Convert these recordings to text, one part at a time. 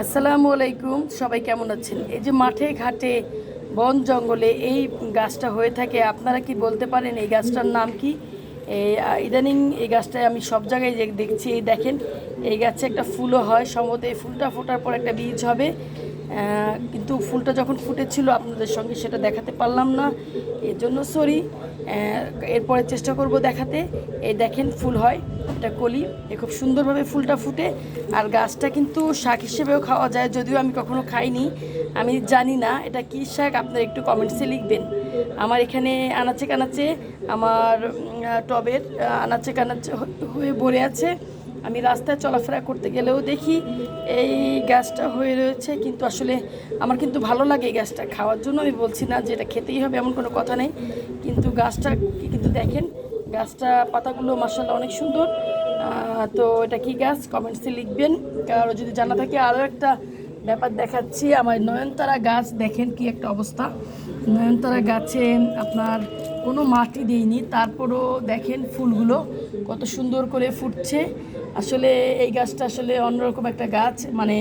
আসসালামু আলাইকুম, সবাই কেমন আছেন? এই যে মাঠে ঘাটে বন জঙ্গলে এই গাছটা হয়ে থাকে, আপনারা কি বলতে পারেন এই গাছটার নাম কি? ইদানিং এই গাছটায় আমি সব জায়গায় দেখছি, এই দেখেন, এই গাছে একটা ফুলও হয়, সম্ভবত এই ফুলটা ফোটার পর একটা বীজ হবে। কিন্তু ফুলটা যখন ফুটেছিল, আপনাদের সঙ্গে সেটা দেখাতে পারলাম না, এর জন্য সরি। এরপরে চেষ্টা করব দেখাতে। এই দেখেন, ফুল হয়। এটা কলি, এ খুব সুন্দরভাবে ফুলটা ফুটে। আর গাছটা কিন্তু শাক হিসেবেও খাওয়া যায়, যদিও আমি কখনো খাইনি। আমি জানি না এটা কী শাক, আপনারা একটু কমেন্টসে লিখবেন। আমার এখানে আনাচে কানাচে আমার টবের আনাচে কানাচে হয়ে ভরে আছে। আমি রাস্তায় চলাফেরা করতে গেলেও দেখি এই গাছটা হয়ে রয়েছে, কিন্তু আসলে আমার কিন্তু ভালো লাগে গাছটা খাওয়ার জন্য। আমি বলছি না যে এটা খেতেই হবে, এমন কোনো কথা নেই। কিন্তু গাছটা কিন্তু দেখেন গাছটা, পাতাগুলো মাসাল্লাহ অনেক সুন্দর। তো এটা কি গাছ? কমেন্টসে লিখবেন। কারও যদি জানা থাকে আরও একটা ব্যাপার দেখাচ্ছি। আমার নয়নতারা গাছ, দেখেন কি একটা অবস্থা। নয়নতারা গাছে আপনার কোনো মাটি দেইনি, তারপরও দেখেন ফুলগুলো কত সুন্দর করে ফুটছে। আসলে এই গাছটা আসলে অন্যরকম একটা গাছ। মানে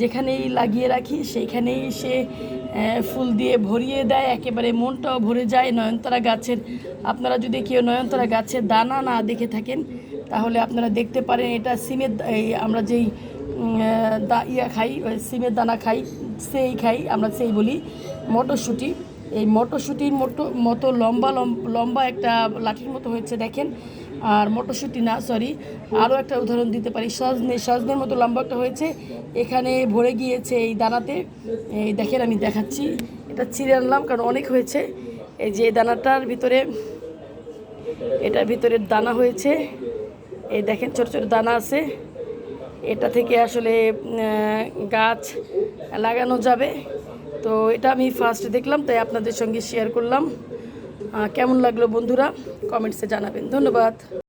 যেখানেই লাগিয়ে রাখি, সেইখানেই সে ফুল দিয়ে ভরিয়ে দেয়, একেবারে মনটাও ভরে যায় নয়নতারা গাছের। আপনারা যদি কেউ নয়নতারা গাছের দানা না দেখে থাকেন, তাহলে আপনারা দেখতে পারেন এটা সিমের এই আমরা যেই দা ইয়া খাই সিমের দানা খাই, সেই খাই, আমরা সেই বলি মটরশুঁটি। এই মটরশুঁটির মতো মতো লম্বা লম- লম্বা একটা লাঠির মতো হয়েছে, দেখেন। আর মটরশুঁটি না সরি আরও একটা উদাহরণ দিতে পারি। সজনে, সজনের মতো লম্বা একটা হয়েছে। এখানে ভরে গিয়েছে এই দানাতে। এই দেখেন, আমি দেখাচ্ছি। এটা ছিঁড়ে আনলাম, কারণ অনেক হয়েছে। এই যে দানাটার ভিতরে, এটার ভিতরে দানা হয়েছে। এই দেখেন, ছোট ছোট দানা আছে। এটা থেকে আসলে গাছ লাগানো যাবে। তো এটা আমি ফার্স্ট দেখলাম, তাই আপনাদের সঙ্গে শেয়ার করলাম। কেমন লাগল বন্ধুরা? কমেন্টসে জানাবেন। ধন্যবাদ।